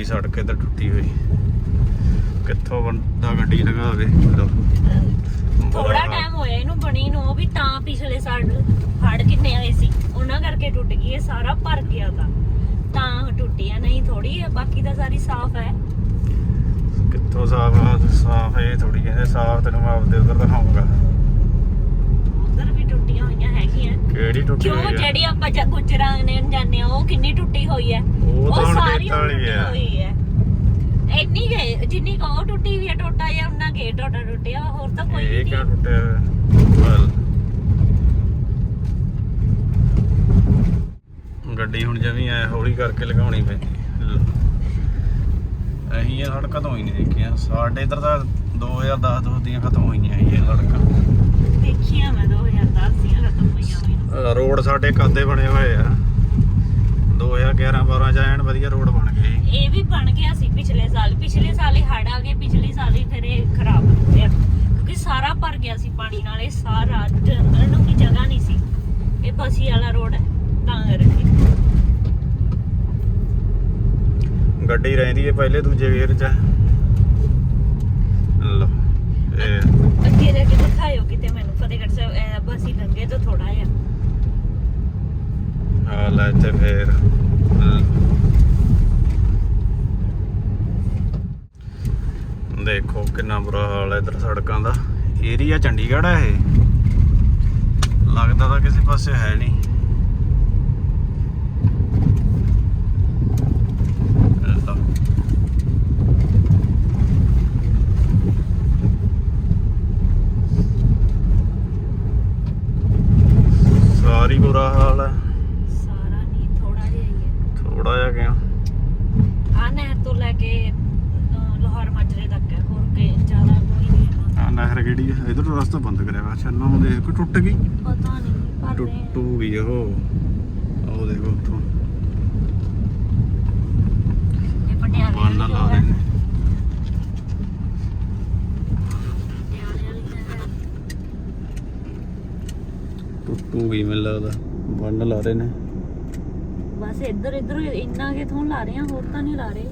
ਸਾਰੀ ਸੜਕ ਇੱਧਰ ਟੁੱਟੀ ਹੋਈ। ਕਿੱਥੋਂ ਬੰਦਾ ਗੱਡੀ ਲਗਾਵੇ ਥੋੜਾ ਟਾਈਮ ਹੋਇਆ ਇਹਨੂੰ ਬਣੀ ਨੂੰ ਉਹ ਵੀ ਤਾਂ ਪਿਛਲੇ ਸਾਲ ਹੜ ਕਿੰਨੇ ਆਏ ਸੀ ਉਹਨਾਂ ਕਰਕੇ ਟੁੱਟ ਗਈ ਇਹ ਸਾਰਾ ਭਰ ਗਿਆ ਤਾਂ ਤਾਂ ਟੁੱਟੀ ਆ ਨਹੀਂ ਥੋੜੀ ਹੈ ਬਾਕੀ ਤਾਂ ਸਾਰੀ ਸਾਫ਼ ਹੈ ਕਿੱਥੋਂ ਸਾਫ਼ ਆ? ਸਾਫ਼ ਇਹ ਥੋੜੀ ਕਹਿੰਦੇ ਸਾਫ਼ ਤੈਨੂੰ ਮੈਂ ਆਪਦੇ ਉਧਰ ਦਿਖਾਉਂਗਾ ਟੁੱਟੀਆਂ ਹੋਈਆਂ ਹੈਗੀਆਂ ਕਿਹੜੀ ਟੁੱਟੀ ਕਿਉਂ ਹੋਈ ਆ ਜਿਹੜੀ ਆਪਾਂ ਜ- ਗੁਜਰਾਂ ਨੇ ਜਾਂਦੇ ਆ ਉਹ ਕਿੰਨੀ ਟੁੱਟੀ ਹੋਈ ਹੈ ਉਹ ਤਾਂ ਹੁਣ ਸਾਰੀ ਖੇਤਾਂ ਵਾਲੀ ਟੁੱਟੀ। ਹੋਈ ਹੈ ਇੰਨੀ ਗਏ ਜਿੰਨੀ ਕੁ ਉਹ ਟੁੱਟੀ ਵੀ ਹੈ ਟੋਟਾ ਜਾਂ ਉਹਨਾਂ ਗੇ ਟੋਟਾ ਟੁੱਟਿਆ ਹੋਰ ਤਾਂ ਕੋਈ ਇਹ ਨਹੀਂ ਕਿਉਂ ਟੁੱਟਿਆ ਹੋਇਆ? ਚੱਲ। ਗੱਡੀ ਹੁਣ ਜਮੀ ਐ ਹੌਲੀ ਕਰਕੇ ਲਗਾਉਣੀ ਪੈਂਦੀ। ਅਸੀਂ ਇਹ ਸੜਕਾਂ ਤੋਂ ਹੀ ਨਹੀਂ ਦੇਖੀਆਂ ਸਾਡੇ ਇੱਧਰ ਤਾਂ 2010 ਤੋਂ ਦੀਆਂ ਖਤਮ ਹੋਈਆਂ ਇਹ ਸੜਕਾਂ ਦੇਖੀਆਂ ਮੈਂ 2010 ਦੀਆਂ ਖਤਮ ਹੋਈਆਂ ਹੋਈਆਂ ਅਹ ਰੋਡ ਸਾਡੇ ਕਾਦੇ ਬਣੇ ਹੋਏ ਆ। 2011 12 ਚ ਐਨ ਵਧੀਆ ਰੋਡ ਬਣ ਗਏ। ਇਹ ਵੀ ਬਣ ਗਿਆ ਸੀ ਪਿਛਲੇ ਸਾਲ। ਪਿਛਲੇ ਸਾਲ ਹੀ ਹੜ ਆ ਗਏ ਪਿਛਲੇ ਸਾਲ ਹੀ ਫਿਰ ਇਹ ਖਰਾਬ ਹੋ ਗਿਆ। ਕਿਉਂਕਿ ਸਾਰਾ ਭਰ ਗਿਆ ਸੀ ਪਾਣੀ ਨਾਲ ਇਹ ਸਾਰਾ ਅੰਦਰ ਨੂੰ ਕੀ ਜਗ੍ਹਾ ਨਹੀਂ ਸੀ। ਇਹ ਬਸੀ ਵਾਲਾ ਰੋਡ ਹੈ ਤਾਂ ਕਰਕੇ। ਗੱਡੀ ਰਹਿੰਦੀ ਹੈ ਪਹਿਲੇ ਦੂਜੇ ਗੇਅਰ 'ਚ। ਇਹ ਅੱਗੇ ਜਾ ਕੇ ਦਿਖਾਇਓ ਕਿਤੇ ਮੈਨੂੰ ਫਤਿਹਗੜ੍ਹ ਸਾਹਿਬ ਇਹ ਬਸੀ ਲੰਗੇ ਤੋਂ ਥੋੜਾ ਜਿਹਾ ਆ ਲੈ mm. ਦੇਖੋ ਕਿੰਨਾ ਬੁਰਾ ਹਾਲ ਹੈ ਇਧਰ ਸੜਕਾਂ ਦਾ। ਏਰੀਆ ਚੰਡੀਗੜ੍ਹ ਹੈ ਇਹ। ਲੱਗਦਾ ਤਾਂ ਕਿਸੇ ਪਾਸੇ ਹੈ ਨਹੀਂ। ਸਾਰੀ ਬੁਰਾ ਹਾਲ ਹੈ ਸਾਰਾ ਨਹੀਂ ਥੋੜਾ ਜਿਹਾ ਹੀ ਥੋੜਾ ਜਿਹਾ ਗਿਆ। ਆ ਨਹਿਰ ਤੋਂ ਲੈ ਕੇ ਲਾਹੌਰ ਮਾਜਰੇ ਤੱਕ ਹੈ ਹੋਰ ਕੇ ਜ਼ਿਆਦਾ ਕੋਈ ਨਹੀਂ ਆ ਨਹਿਰ ਕਿਹੜੀ ਹੈ ਇਧਰ ਰਸਤਾ ਬੰਦ ਕਰਿਆ ਵਾ ਅੱਛਾ ਨਾ ਦੇਖ ਕੋ ਟੁੱਟ ਗਈ। ਪਤਾ ਨਹੀਂ ਪਰ ਟੁੱਟੂ ਗਈ ਉਹ। ਉਹ ਦੇਖੋ ਉੱਥੋਂ। ਇਹ ਪਟਿਆਲੇ ਬੰਨ ਲਾ ਜੋ ਹੈ। ਟੁੱਟੂ ਗਈ ਮੈਨੂੰ ਲੱਗਦਾ। ਬੰਨ ਲਾ ਰਹੇ ਨੇ ਬਸ ਇੱਧਰ ਇੱਧਰ ਇੰਨਾ ਕਿ ਥੋਂ ਲਾ ਰਹੇ ਆ ਹੋਰ ਤਾਂ ਨਹੀਂ ਲਾ ਰਹੇ।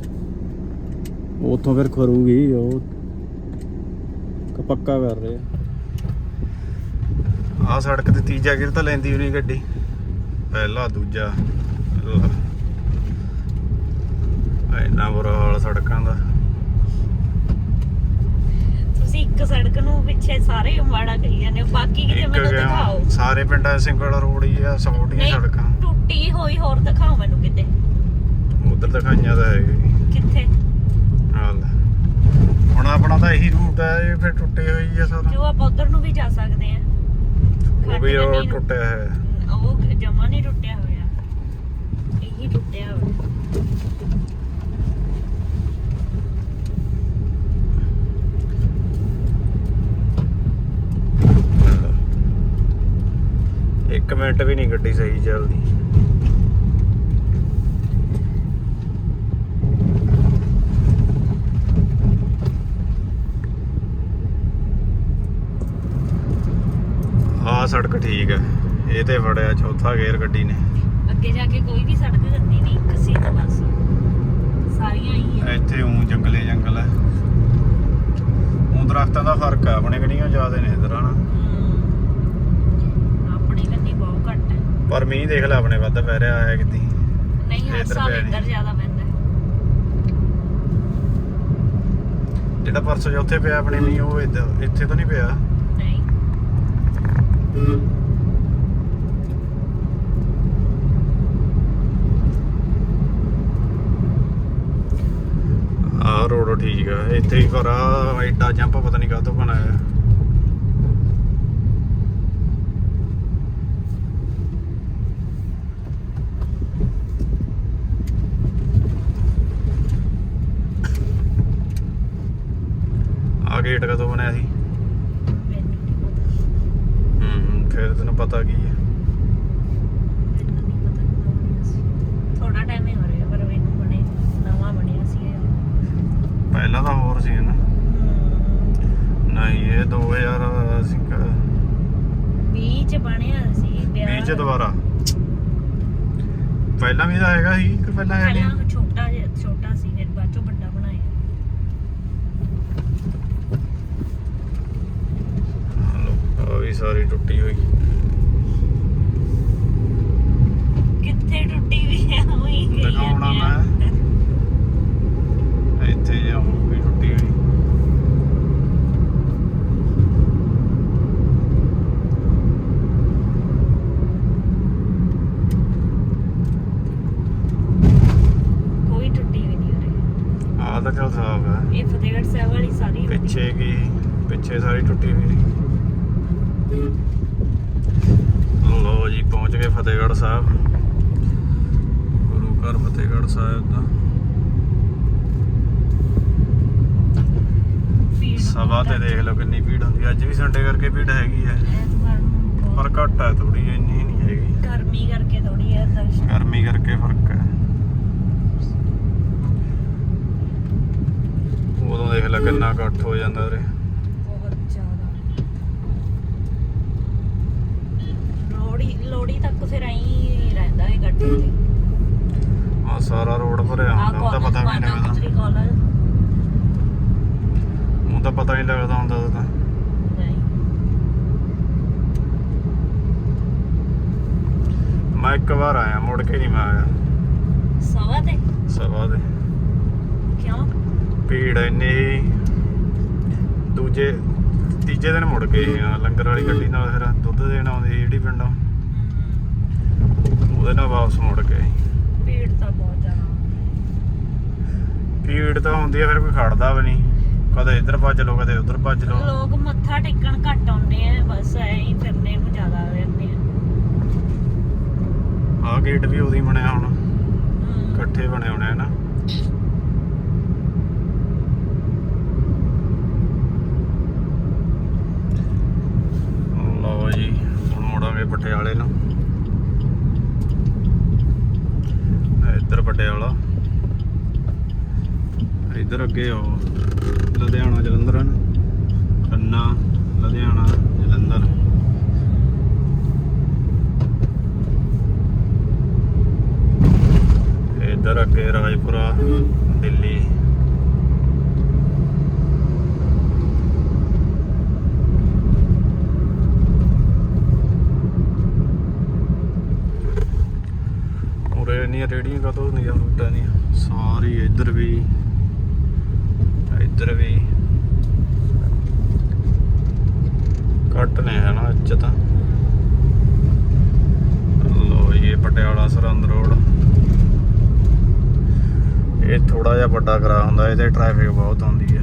ਉੱਥੋਂ ਫਿਰ ਖਰੂਗੀ ਉਹ। ਪੱਕਾ ਕਰ ਰਹੇ ਆ। ਆਹ ਸੜਕ ਤੇ ਤੀਜਾ ਗਿਰ ਤਾਂ ਲੈਂਦੀ ਹੋਣੀ ਗੱਡੀ। ਪਹਿਲਾ ਦੂਜਾ ਇੰਨਾ ਬੁਰਾ ਹਾਲ ਸੜਕਾਂ ਦਾ। ਤੁਸੀਂ ਇੱਕ ਸੜਕ ਨੂੰ ਪਿੱਛੇ ਸਾਰੇ ਮਾੜਾ ਕਹੀ ਜਾਂਦੇ ਬਾਕੀ ਕਿਤੇ ਮੈਨੂੰ ਦਿਖਾਓ। ਸਾਰੇ ਪਿੰਡਾਂ ਸਿੰਗਲ ਰੋਡ ਹੀ ਆ ਸੌਟੀਆਂ ਸੜਕਾਂ। ਟੁੱਟੀ ਹੋਈ ਹੋਰ ਦਿਖਾਓ ਮੈਨੂੰ ਕਿਤੇ। ਉਧਰ ਦਿਖਾਈਆਂ ਤਾਂ ਹੈਗੀ ਕਿੱਥੇ? ਹਾਲ ਹੁਣ ਆਪਣਾ ਤਾਂ ਇਹੀ ਰੂਟ ਹੈ ਇਹ ਫਿਰ ਟੁੱਟੇ ਹੋਈ ਆ ਸਾਰਾ। ਜੋ ਆਪਾਂ ਉਧਰ ਨੂੰ ਵੀ ਜਾ ਸਕਦੇ ਆ ਉਹ ਵੀ ਉਹ ਟੁੱਟਿਆ ਹੈ। ਉਹ ਜਮਾ ਨਹੀਂ ਟੁੱਟਿਆ ਹੋਇਆ। ਇਹੀ ਟੁੱਟਿਆ ਹੋਇਆ। ਇੱਕ ਮਿੰਟ ਵੀ ਨਹੀਂ ਗੱਡੀ ਸਹੀ ਚੱਲਦੀ ਆਹ ਸੜਕ ਠੀਕ ਹੈ ਇਹ ਤੇ ਫੜਿਆ ਚੌਥਾ ਗੇਅਰ ਗੱਡੀ ਨੇ। ਅੱਗੇ ਜਾ ਕੇ ਕੋਈ ਵੀ ਸੜਕ ਗੰਦੀ ਨਹੀਂ ਇੱਕ ਸੀ ਤਾਂ ਬਸ। ਸਾਰੀਆਂ ਹੀ ਹੈ ਇੱਥੇ ਉਂ ਜੰਗਲੇ ਜੰਗਲ ਹੈ ਉਂ ਦਰਖਤਾਂ ਦਾ ਫ਼ਰਕ ਹੈ ਆਪਣੇ ਕਿਹੜੀਆਂ ਜ਼ਿਆਦਾ ਨੇ ਇਧਰ ਹਨਾ। ਆਪਣੀ ਗੰਦੀ ਬਹੁਤ ਘੱਟ ਹੈ ਪਰ ਮੀਂਹ ਦੇਖ ਲੈ ਆਪਣੇ ਵੱਧ ਪੈ ਰਿਹਾ ਆਇਆ ਕਿਤੇ ਨਹੀਂ ਹਰ ਸਾਲ। ਇੱਧਰ ਜ਼ਿਆਦਾ ਪੈਂਦਾ। ਹੈ। ਜਿਹੜਾ ਪਰਸੋਂ ਚੌਥੇ ਪਿਆ ਆਪਣੇ ਮੀਂਹ ਉਹ ਇੱਥੇ ਤਾਂ ਨਹੀਂ ਪਿਆ। ਨਹੀਂ ਆਹ ਰੋਡ ਠੀਕ ਆ, ਇੱਥੇ ਹੀ ਪਰ ਆ ਐਡਾ ਜੰਪ ਪਤਾ ਨਹੀਂ ਕਾਹਤੋਂ ਬਣਾਇਆ ਗੇਟ ਕਦੋਂ ਬਣਿਆ ਸੀ ਮੈਨੂੰ ਨਹੀਂ ਪਤਾ ਹੂੰ ਫਿਰ ਤੈਨੂੰ ਪਤਾ ਕੀ ਹੈ। ਥੋੜਾ ਟਾਈਮ ਹੀ ਹੋ ਰਿਹਾ ਪਰ ਮੈਨੂੰ ਬਣੇ ਨਵਾਂ ਬਣਿਆ ਸੀ ਪਹਿਲਾਂ ਤਾਂ ਹੋਰ ਸੀ ਨਾ। ਨਹੀਂ ਇਹ 2000 ਅਸੀਂ ਕ- ਵੀਹ ਚ ਬਣਿਆ ਸੀ ਵਿਆਹ ਵੀਹ ਚ ਦੁਬਾਰਾ। ਪਹਿਲਾਂ ਵੀ ਤਾਂ ਹੈਗਾ ਸੀ ਕਿ ਪਹਿਲਾਂ ਹੈ ਨਹੀਂ ਛੋਟਾ ਛੋਟਾ ਸੀ ਫਿਰ ਬਾਅਦ ਚੋਂ ਵੱਡਾ ਬਣਾਇਆ ਹਲੋ ਆ ਵੀ ਸਾਰੀ ਟੁੱਟੀ ਹੋਈ। ਕਿੱਥੇ ਟੁੱਟੀ ਵੀ ਹੈ ਉਹੀ ਗਈ ਦਿਖਾਉਣਾ ਆ। ਇੱਥੇ ਜਾਂ ਉਹ ਵੀ ਟੁੱਟੀ ਹੋਈ। ਕੋਈ ਟੁੱਟੀ ਵੀ ਨਹੀਂ ਉਰੇ। ਆਹ ਤਾਂ ਚੱਲ ਸਾਫ਼ ਹੈ ਇਹ ਫਤਿਹਗੜ੍ਹ ਸਾਹਿਬ ਵਾਲੀ ਸਾਰੀ। ਪਿੱਛੇ ਕੀ? ਪਿੱਛੇ ਸਾਰੀ ਟੁੱਟੀ ਹੋਈ ਸੀ ਲੋ ਜੀ ਪਹੁੰਚ ਗਏ ਫਤਿਹਗੜ੍ਹ ਸਾਹਿਬ। ਗੁਰੂ ਘਰ ਫਤਿਹਗੜ੍ਹ ਸਾਹਿਬ ਦਾ। ਸਭਾ ਤੇ ਦੇਖ ਲਓ ਕਿੰਨੀ ਭੀੜ ਹੁੰਦੀ ਅੱਜ ਵੀ ਸੰਡੇ ਕਰਕੇ ਭੀੜ ਹੈਗੀ ਹੈ। ਪਰ ਘੱਟ ਹੈ ਥੋੜੀ ਇੰਨੀ ਨਹੀਂ ਹੈਗੀ। ਗਰਮੀ ਕਰਕੇ ਥੋੜੀ ਹੈ ਦਰਸ਼ਨ। ਗਰਮੀ ਕਰਕੇ ਫ਼ਰਕ ਹੈ। ਉਦੋਂ ਦੇਖ ਲੈ ਕਿੰਨਾ ਇਕੱਠ ਹੋ ਜਾਂਦਾ ਉਰੇ ਬਹੁਤ ਜ਼ਿਆਦਾ ਲੋੜੀ ਲੋੜੀ ਤੱਕ ਫਿਰ ਐਂ ਹੀ ਰਹਿੰਦਾ ਹੈ ਗੱਡੀ ਤੇ। ਆ ਸਾਰਾ ਰੋਡ ਭਰਿਆ ਹੁੰਦਾ ਉਹ ਤਾਂ ਪਤਾ ਵੀ ਨਹੀਂ ਲੱਗਦਾ। ਉਹ ਤਾਂ ਪਤਾ ਨਹੀਂ ਲੱਗਦਾ ਹੁੰਦਾ ਉਹ ਤਾਂ। ਨਹੀਂ। ਮੈਂ ਇੱਕ ਵਾਰ ਆਇਆ ਮੁੜ ਕੇ ਨਹੀਂ ਮੈਂ ਆਇਆ। ਸਵਾ ਤੇ? ਸਭਾ ਦੇ। ਕਿਉਂ? ਭੀੜ ਇੰਨੀ। ਦੂਜੇ ਤੀਜੇ ਦਿਨ ਮੁੜ ਆ ਲੰਗਰ ਵਾਲੀ ਗੱਡੀ ਨਾਲ ਫਿਰ ਦੁੱਧ ਦੇਣ ਆਉਂਦੀ ਜਿਹੜੀ ਪਿੰਡੋਂ ਉਹਦੇ ਨਾਲ ਵਾਪਸ ਮੁੜ ਗਏ। ਭੀੜ ਤਾਂ ਬਹੁਤ ਜ਼ਿਆਦਾ। ਭੀੜ ਤਾਂ ਹੁੰਦੀ ਆ ਫਿਰ ਕੋਈ ਖੜਦਾ ਵੀ ਨਹੀਂ। ਕਦੇ ਇੱਧਰ ਭੱਜ ਲਓ ਕਦੇ ਉੱਧਰ ਭੱਜ ਲਓ। ਲੋਕ ਮੱਥਾ ਟੇਕਣ ਘੱਟ ਆਉਂਦੇ ਆ ਬਸ ਐਂ ਹੀ ਫਿਰਨੇ ਨੂੰ ਜ਼ਿਆਦਾ ਰਹਿੰਦੇ ਆ। ਆਹ ਗੇਟ ਵੀ ਉਹਦੀ ਬਣਿਆ ਹੁਣ। ਇਕੱਠੇ ਬਣੇ ਹੋਣੇ ਨਾ। ਲਓ ਜੀ ਹੁਣ ਮੁੜਾਂਗੇ ਪਟਿਆਲੇ ਨੂੰ। ਇੱਧਰ ਪਟਿਆਲਾ ਇੱਧਰ ਅੱਗੇ ਉਹ ਲੁਧਿਆਣਾ ਜਲੰਧਰ। ਖੰਨਾ ਲੁਧਿਆਣਾ ਜਲੰਧਰ। ਇੱਧਰ ਅੱਗੇ ਰਾਜਪੁਰਾ ਦਿੱਲੀ। ਉਰੇ ਨਹੀਂ ਰੇੜੀਆਂ ਕਦੋਂ ਨਹੀਂ ਰੂਟਾਂ ਨਹੀਂ ਸਾਰੀ ਇੱਧਰ ਵੀ ਇੱਧਰ ਵੀ। ਕੱਟ ਨੇ ਹੈ ਨਾ ਅੱਜ ਤਾਂ ਲੋ ਇਹ ਪਟਿਆਲਾ ਸਰਹੰਦ ਰੋਡ। ਇਹ ਥੋੜਾ ਜਿਹਾ ਵੱਡਾ ਕਰਾ ਹੁੰਦਾ ਇਹਦੇ ਟ੍ਰੈਫਿਕ ਬਹੁਤ ਆਉਂਦੀ ਹੈ।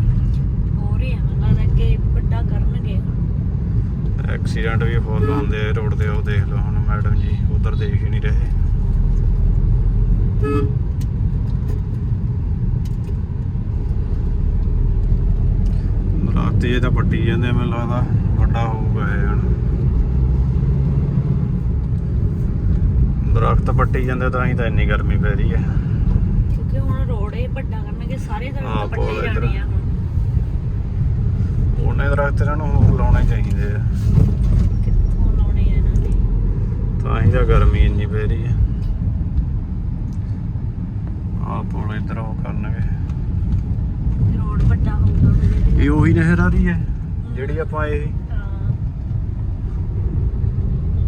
ਹੋ ਰਿਹਾ ਮੈਨੂੰ ਲੱਗਦਾ ਕਿ ਵੱਡਾ ਕਰਨਗੇ। ਹੁਣ ਐਕਸੀਡੈਂਟ ਵੀ ਫੁੱਲ ਹੁੰਦੇ ਆ ਰੋਡ ਤੇ ਉਹ ਦੇਖ ਲਓ ਹੁਣ ਮੈਡਮ ਜੀ ਉਧਰ ਦੇਖ ਹੀ ਨਹੀਂ ਰਹੇ। ਰਾਤੀ ਇਹ ਤਾਂ ਪੱਟੀ ਜਾਂਦੇ ਆ, ਮੈਨੂੰ ਲੱਗਦਾ ਵੱਡਾ ਹੋਊਗਾ ਇਹ ਹੁਣ। ਦਰਖਤ ਪੱਟੀ ਜਾਂਦੇ ਤਾਂ ਹੀ ਤਾਂ ਇੰਨੀ ਗਰਮੀ ਪੈ ਰਹੀ ਹੈ। ਕਿਉਂਕਿ ਹੁਣ ਰੋਡ ਇਹ ਵੱਡਾ ਕਰਨਗੇ ਸਾਰੇ ਹਾਂ, ਦਰਖਤ ਪੁਲ ਪੱਟੇ ਇੱਧਰ। ਜਾਣੇ ਆ ਹੁਣ। ਉਹਨੇ ਦਰਖਤ ਇਹਨਾਂ ਨੂੰ ਹੋਰ ਲਾਉਣੇ ਚਾਹੀਦੇ ਆ। ਕਿੱਥੋਂ ਲਾਉਣੇ ਆ ਇਹਨਾਂ ਨੇ? ਤਾਂ ਹੀ ਤਾਂ ਗਰਮੀ ਇੰਨੀ ਪੈ ਰਹੀ ਹੈ। ਆਹ ਪੁਲ ਇੱਧਰ ਉਹ ਕਰਨਗੇ। ਰੋਡ ਵੱਡਾ ਹੋਊਗਾ ਇਹ ਉਹੀ ਨਹਿਰ ਆ ਰਹੀ ਹੈ ਜਿਹੜੀ ਆਪਾਂ ਇਹ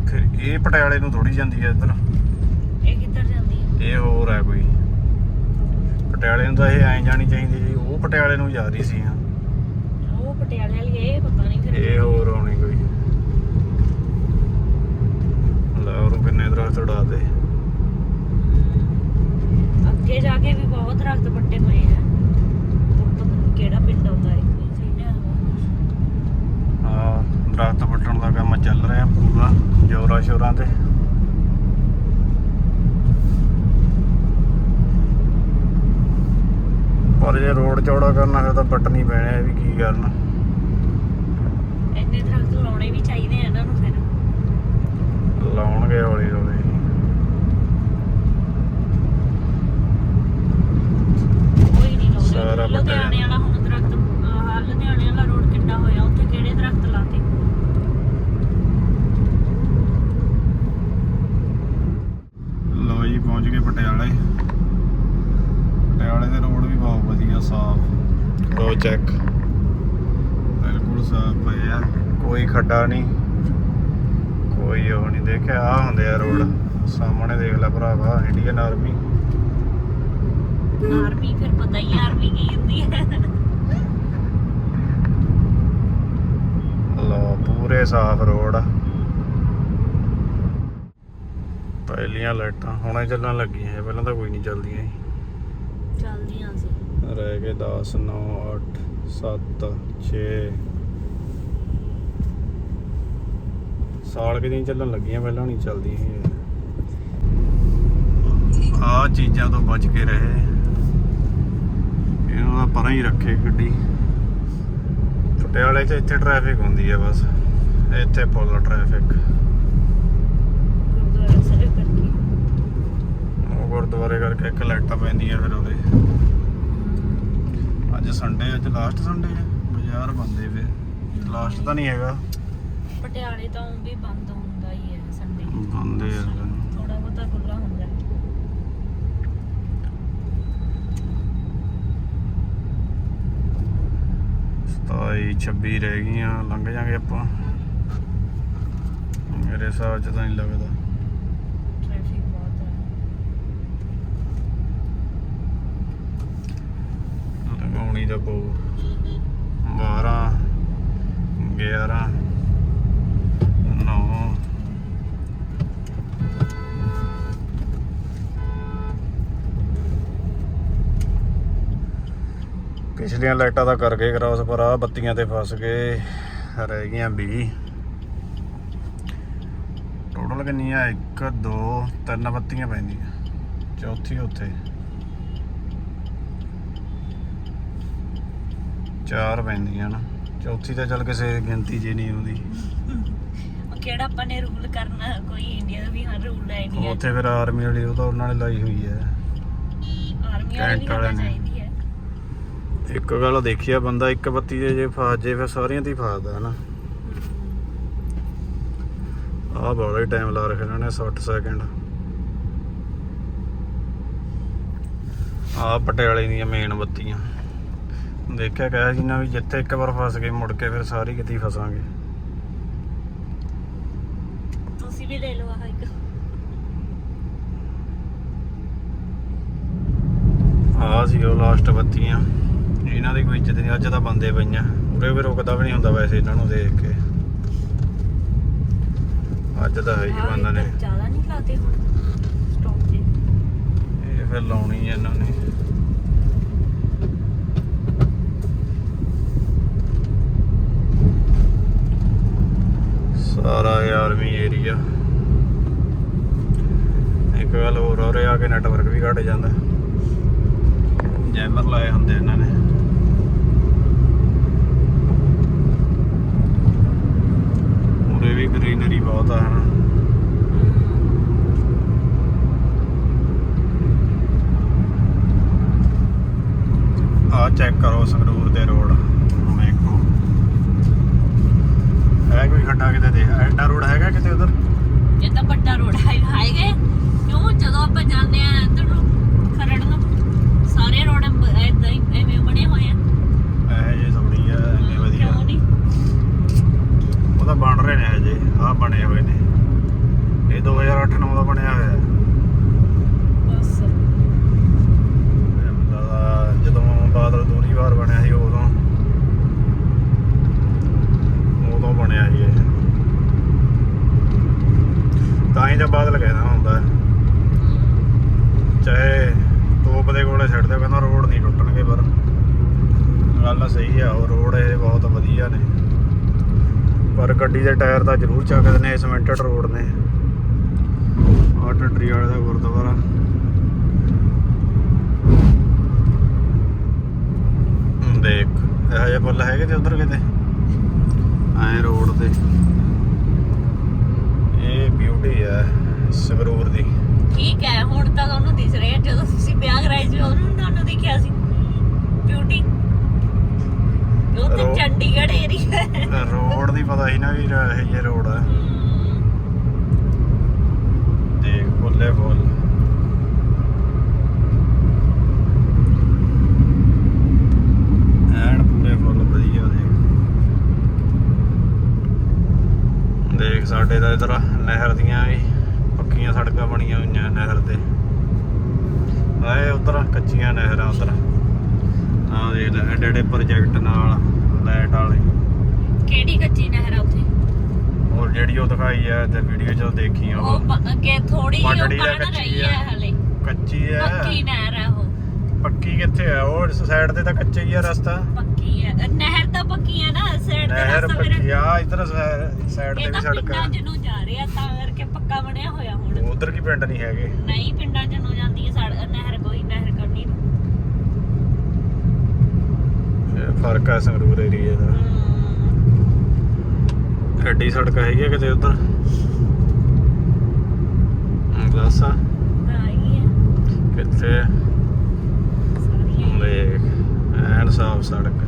ਫਿਰ ਇਹ ਪਟਿਆਲੇ ਨੂੰ ਥੋੜੀ ਜਾਂਦੀ ਹੈ ਇੱਧਰ। ਇਹ ਕਿੱਧਰ ਜਾਂਦੀ ਹੈ? ਇਹ ਹੋਰ ਹੈ ਕੋਈ। ਪਟਿਆਲੇ ਨੂੰ ਤਾਂ ਇਹ ਐਂ ਜਾਣੀ ਚਾਹੀਦੀ ਸੀ ਉਹ ਪਟਿਆਲੇ ਨੂੰ ਜਾ ਰਹੀ ਸੀ। ਹਾਂ ਉਹ ਪਟਿਆਲੇ ਵਾਲੀ ਇਹ ਪਤਾ ਨਹੀਂ ਫਿਰ। ਇਹ ਹੋਰ ਆਉਣੀ ਕੋਈ। ਲੈ ਉਹਨੂੰ ਕਿੰਨੇ ਦਰਖਤ ਉਡਾ ਦੇ। ਅੱਗੇ ਜਾ ਕੇ ਵੀ ਬਹੁਤ ਦਰਖਤ ਵੱਡੇ ਪਏ ਆ। ਪਤਾ ਨਹੀਂ ਕਿਹੜਾ ਪਿੰਡ ਆਉਂਦਾ ਚੱਲ ਰਿਹਾ ਪੂਰਾ ਜੋਰਾਂ ਸ਼ੋਰਾਂ ਤੇ। ਪਰ ਜੇ ਰੋਡ ਚੌੜਾ ਕਰਨਾ ਹੈ ਤਾਂ ਪਟਣੀ ਪੈਣਾ ਹੈ ਵੀ ਕੀ ਕਰਨਾ। ਇੰਨੇ ਦਰਖਤ ਲਾਉਣੇ ਵੀ ਚਾਹੀਦੇ ਆ ਇਹਨਾਂ ਨੂੰ ਫਿਰ। ਲਾਉਣਗੇ ਹੌਲੀ ਹੌਲੀ ਸਾਰਾ ਲਾਉਂਦੇ ਪੱਟਿਆ ਲੁਧਿਆਣੇ ਵਾਲਾ ਹੁਣ ਦਰਖਤ ਆਹ ਲੁਧਿਆਣੇ ਵਾਲਾ ਰੋਡ ਕਿੱਡਾ ਹੋਇਆ ਉੱਥੇ ਕਿਹੜੇ ਦਰਖਤ ਲਾਤੇ? ਲੋ ਜੀ ਪਹੁੰਚ ਗਏ ਪਟਿਆਲੇ। ਪਟਿਆਲੇ ਦੇ ਰੋਡ ਵੀ ਬਹੁਤ ਵਧੀਆ ਸਾਫ਼। ਲੋ ਚੈੱਕ ਬਿਲਕੁਲ ਸਾਫ਼ ਪਏ ਆ। ਕੋਈ ਖੱਡਾ ਨਹੀਂ। ਕੋਈ ਉਹ ਨਹੀਂ ਦੇਖਿਆ। ਆ ਹੁੰਦੇ ਆ ਰੋਡ। ਸਾਹਮਣੇ ਦੇਖ ਲੈ ਭਰਾਵਾ ਇੰਡੀਅਨ ਆਰਮੀ। ਆਰਮੀ ਫਿਰ ਪਤਾ ਹੀ ਆਰਮੀ ਕੀ ਹੁੰਦੀ ਹੈ। ਲੋ ਪੂਰੇ ਸਾਫ਼ ਰੋਡ। ਆ ਪਹਿਲੀਆਂ ਲਾਈਟਾਂ ਹੁਣੇ ਚੱਲਣ ਲੱਗੀਆਂ ਇਹ ਪਹਿਲਾਂ ਤਾਂ ਕੋਈ ਨਹੀਂ ਚੱਲਦੀਆਂ ਸੀ। ਚੱਲਦੀਆਂ ਸੀ। ਰਹਿ ਗਏ 10 9 8 7 6 ਸਾਲ ਕਿ ਨਹੀਂ ਚੱਲਣ ਲੱਗੀਆਂ ਪਹਿਲਾਂ ਨਹੀਂ ਚੱਲਦੀਆਂ ਸੀ। ਆ ਚੀਜ਼ਾਂ ਤੋਂ ਬਚ ਕੇ ਰਹੇ। ਇਹਨਾਂ ਦਾ ਪਰਾਂ ਹੀ ਰੱਖੇ ਗੱਡੀ। ਪਟਿਆਲੇ 'ਚ ਇੱਥੇ ਟ੍ਰੈਫਿਕ ਹੁੰਦੀ ਹੈ ਬਸ। ਇੱਥੇ ਫੁੱਲ ਟ੍ਰੈਫਿਕ ਗੁਰਦੁਆਰਾ ਕਰਕੇ। ਇੱਕ ਲਾਈਟਾਂ ਪੈਂਦੀਆਂ ਫਿਰ ਉਹਦੇ। ਅੱਜ ਸੰਡੇ ਅੱਜ ਲਾਸਟ ਸੰਡੇ ਹੈ ਬਾਜ਼ਾਰ ਬੰਦੇ ਵੇ ਲਾਸਟ ਤਾਂ ਨਹੀਂ ਹੈਗਾ। ਪਟਿਆਲੇ ਤਾਂ ਵੀ ਬੰਦ ਹੁੰਦਾ ਹੀ ਹੈ ਸੰਡੇ ਬੰਦੇ ਆ। 27 26 ਰਹਿ ਗਈਆਂ ਲੰਘ ਜਾਾਂਗੇ ਆਪਾਂ। ਮੇਰੇ ਹਿਸਾਬ ਚ ਤਾਂ ਨਹੀਂ ਲੱਗਦਾ। ਟ੍ਰੈਫਿਕ ਬਹੁਤ ਹੈ ਲਗਾਉਣੀ ਤਾਂ ਪਊ। 12 11 ਪਿਛਲੀਆਂ ਲਾਈਟਾਂ ਤਾਂ ਕਰ ਗਏ ਕ੍ਰਾਸ ਪਰ ਆ ਬੱਤੀਆਂ ਤੇ ਫਸ ਗਏ। ਰਹਿ ਗਈਆਂ 20 ਟੋਟਲ ਕਿੰਨੀਆਂ? 1 2 3 ਬੱਤੀਆਂ ਪੈਂਦੀਆਂ। ਚੌਥੀ ਉੱਥੇ। ਚਾਰ ਪੈਂਦੀਆਂ ਨਾ। ਚੌਥੀ ਤਾਂ ਚੱਲ ਕਿਸੇ ਗਿਣਤੀ ਜੇ ਨਹੀਂ ਆਉਂਦੀ। ਕਿਹੜਾ ਆਪਾਂ ਨੇ ਰੂਲ ਕਰਨਾ? ਕੋਈ ਇੰਡੀਆ ਦਾ ਵੀ ਹਾਂ ਰੂਲ ਹੈ ਇੰਡੀਆ ਉੱਥੇ ਫਿਰ ਆਰਮੀ ਵਾਲੀ ਉਹ ਤਾਂ ਉਹਨਾਂ ਨੇ ਲਾਈ ਹੋਈ ਹੈ। ਆਰਮੀ ਵਾਲੀ ਵੀ ਹੋਣੀ। ਚਾਹੀਦੀ। ਇੱਕ ਗੱਲ ਦੇਖਿਆ ਬੰਦਾ ਇੱਕ ਬੱਤੀ ਦੇ ਜੇ ਫਸ ਜੇ ਫਿਰ ਸਾਰੀਆਂ ਤੇ ਹੀ ਫਸਦਾ ਹਨਾ। ਆਹ ਬੜਾ ਹੀ ਟਾਈਮ ਲਾ ਰੱਖਿਆ ਇਹਨਾਂ ਨੇ 60 ਸੈਕਿੰਡ ਆਹ ਪਟਿਆਲੇ ਦੀਆਂ ਮੇਨ ਬੱਤੀਆਂ। ਦੇਖਿਆ ਕਹਿਆ ਜੀ ਨਾ ਵੀ ਜਿੱਥੇ ਇੱਕ ਵਾਰ ਫਸ ਗਏ ਮੁੜ ਕੇ ਫਿਰ ਸਾਰੀ ਕਿਤੇ ਫਸਾਂਗੇ। ਤੁਸੀਂ ਵੀ ਲੈ ਲਓ ਆਹ ਇੱਕ। ਆਹ ਸੀ ਉਹ ਲਾਸਟ ਬੱਤੀਆਂ। ਇਹਨਾਂ ਦੀ ਕੋਈ ਇੱਜ਼ਤ ਨਹੀਂ ਅੱਜ ਤਾਂ ਬੰਦੇ ਪਈਆਂ। ਉਰੇ ਵੀ ਰੁਕਦਾ ਵੀ ਨਹੀਂ ਹੁੰਦਾ ਵੈਸੇ ਇਹਨਾਂ ਨੂੰ ਦੇਖ ਕੇ। ਅੱਜ ਤਾਂ ਹੈ ਹੀ ਬੰਦ ਨੇ। ਜ਼ਿਆਦਾ ਨਹੀਂ ਲਾਤੇ ਹੁਣ ਸਟਾਪ ਤੇ। ਇਹ ਫਿਰ ਲਾਉਣੀ ਹੈ ਇਹਨਾਂ ਨੇ। ਸਾਰਾ ਆਰਮੀ ਏਰੀਆ ਇੱਕ ਗੱਲ ਹੋਰ ਹੋ ਰਿਹਾ ਕਿ ਨੈਟਵਰਕ ਵੀ ਘਟ ਜਾਂਦਾ। ਜੈਮਰ ਲਾਏ ਹੁੰਦੇ ਇਹਨਾਂ ਨੇ ਉਰੇ ਵੀ ਗ੍ਰੀਨਰੀ ਬਹੁਤ ਆ, ਹਨਾ। ਆ ਚੈੱਕ ਕਰੋ ਸੰਗਰੂਰ ਦੇ ਰੋਡ ਵੇਖੋ। ਹੈ ਕੋਈ ਖੱਡਾ ਕਿਤੇ ਦੇ ਐਡਾ ਰੋਡ ਹੈਗਾ ਕਿਤੇ ਉਧਰ? ਇਹ ਤਾਂ ਵੱਡਾ ਰੋਡ ਹੈ ਹੈਗੇ ਕਿਉਂ? ਜਦੋਂ ਆਪਾਂ ਜਾਂਦੇ ਆ ਇੱਧਰ ਨੂੰ, ਖਰੜ ਨੂੰ, ਸਾਰੇ ਰੋਡ ਇਦਾਂ ਹੀ, ਐਵੇਂ ਬਣੇ ਹੋਏ ਆ ਇਹ ਜੇ ਥੋੜੀ ਆ ਇੰਨੇ ਵਧੀਆ ਕਿਉਂ ਨਹੀਂ ਉਹ ਤਾਂ ਬਣ ਰਹੇ ਨੇ ਹਜੇ ਆ ਬਣੇ ਹੋਏ ਨੇ। ਇਹ 2008 9 ਦਾ ਬਣਿਆ ਹੋਇਆ। ਹੈ ਬਸ ਜਦੋਂ ਬਾਦਲ ਦੂਰੀ ਵਾਰ ਬਣਿਆ ਸੀ ਉਦੋਂ ਉਦੋਂ ਬਣਿਆ ਸੀ ਇਹ ਤਾਂ ਹੀ ਤਾਂ ਬਾਦਲ ਕਹਿੰਦਾ ਹੁੰਦਾ ਹੈ। ਚਾਹੇ ਤੋਪ ਦੇ ਕੋਲੇ ਛੱਡ ਦਿਓ ਕਹਿੰਦਾ ਰੋਡ ਨਹੀਂ ਟੁੱਟਣਗੇ ਪਰ ਗੱਲ ਸਹੀ ਆ ਉਹ ਰੋਡ ਇਹ ਬਹੁਤ ਵਧੀਆ ਨੇ ਪਰ ਗੱਡੀ ਦੇ ਟਾਇਰ ਤਾਂ ਜ਼ਰੂਰ ਚੱਕਦੇ ਨੇ ਸਿਮੈਂਟਡ ਰੋਡ ਨੇ। ਆਹ ਟੱਟਰੀ ਵਾਲੇ ਦਾ ਗੁਰਦੁਆਰਾ। ਦੇਖ, ਇਹੋ ਜਿਹੇ ਪੁੱਲ ਹੈਗੇ ਤੇ ਉਧਰ ਕਿਤੇ? ਐ ਰੋਡ ਤੇ। ਇਹ ਬਿਊਟੀ ਹੈ ਸੰਗਰੂਰ ਦੀ। ਠੀਕ ਹੈ, ਹੁਣ ਤਾਂ ਤੁਹਾਨੂੰ ਦਿਸ ਰਿਹਾ, ਜਦੋਂ ਤੁਸੀਂ ਵਿਆਹ ਕਰਾਏ ਸੀ, ਉਹਨੂੰ ਤੁਹਾਨੂੰ ਦਿਖਿਆ ਸੀ। ਬਿਊਟੀ ਉਹ ਤਾਂ ਰੋ- ਚੰਡੀਗੜ੍ਹ ਏਰੀਆ ਹੈ। ਰੋਡ ਦੀ ਪਤਾ ਹੀ ਨਾ ਵੀ ਇਹ ਜੇ ਰੋਡ ਹੈ ਦੇਖ ਫੁੱਲੇ ਫੁੱਲ ਐਨ ਪੂਰੇ ਫੁੱਲ ਵਧੀਆ ਦੇਖ। ਦੇਖ ਸਾਡੇ ਦਾ ਇਧਰ ਨਹਿਰ ਦੀਆਂ ਵੀ ਪੱਕੀਆਂ ਸੜਕਾਂ ਬਣੀਆਂ ਹੋਈਆਂ ਨਹਿਰ ਤੇ। ਆਏ ਉਧਰ ਕੱਚੀਆਂ ਨਹਿਰਾਂ ਉਧਰ। ਆ ਦੇਖ ਲੈ ਐਡੇ ਐਡੇ ਪ੍ਰੋਜੈਕਟ ਨਾਲ ਲਾਈਟ ਵਾਲੇ। ਕਿਹੜੀ ਕੱਚੀ ਨਹਿਰ ਆ ਉੱਥੇ? ਔਰ ਜਿਹੜੀ ਉਹ ਦਿਖਾਈ ਹੈ ਤੇ ਵੀਡੀਓ 'ਚ ਦੇਖੀ ਆ ਉਹ। ਪ- ਅੱਗੇ ਥੋੜੀ ਜਿਹੀ ਪਟੜੀ ਬਣ ਕੱਚੀ ਰਹੀ ਹੈ। ਹੈ ਹਲੇ। ਕੱਚੀ ਹੈ ਪੱਕੀ ਨਹਿਰ ਹੈ ਉਹ। ਪੱਕੀ ਕਿੱਥੇ ਹੈ ਉਹ ਸਾਈਡ ਤੇ ਤਾਂ ਕੱਚਾ ਹੀ ਹੈ ਰਸਤਾ। ਪੱਕੀ ਹੈ ਨਹਿਰ ਤਾਂ ਪੱਕੀ ਹੈ ਨਾ ਸਾਈਡ ਤੇ ਨਹਿਰ ਰਸਤਾ ਪੱਕੀ ਮੇਰੇ ਆ ਇਧਰ ਸਾਈਡ ਤੇ ਇਹ ਵੀ ਤਾਂ ਸੜਕ ਪਿੰਡਾਂ ਹੈ ਚ ਨੂੰ ਜਾ ਰਿਹਾ ਤਾਂ ਕਰਕੇ ਪੱਕਾ ਬਣਿਆ ਹੋਇਆ ਹੁਣ। ਉਧਰ ਕੀ ਪਿੰਡ ਨਹੀਂ ਹੈਗੇ। ਨਹੀਂ ਪਿੰਡਾਂ ਚ ਨੂੰ ਜਾਂਦੀ ਹੈ ਸੜ ਨਹਿਰ ਕੋਈ ਨਹਿਰ ਫ਼ਰਕ ਹੈ ਸੰਗਰੂਰ ਏਰੀਆ ਦਾ। ਗੱਡੀ ਸੜਕ ਹੈਗੀ ਆ ਕਿਤੇ ਉਧਰ? ਦੱਸਾ। ਕਿੱਥੇ? ਦੇਖ ਐਨ ਸਾਫ਼ ਸੜਕ।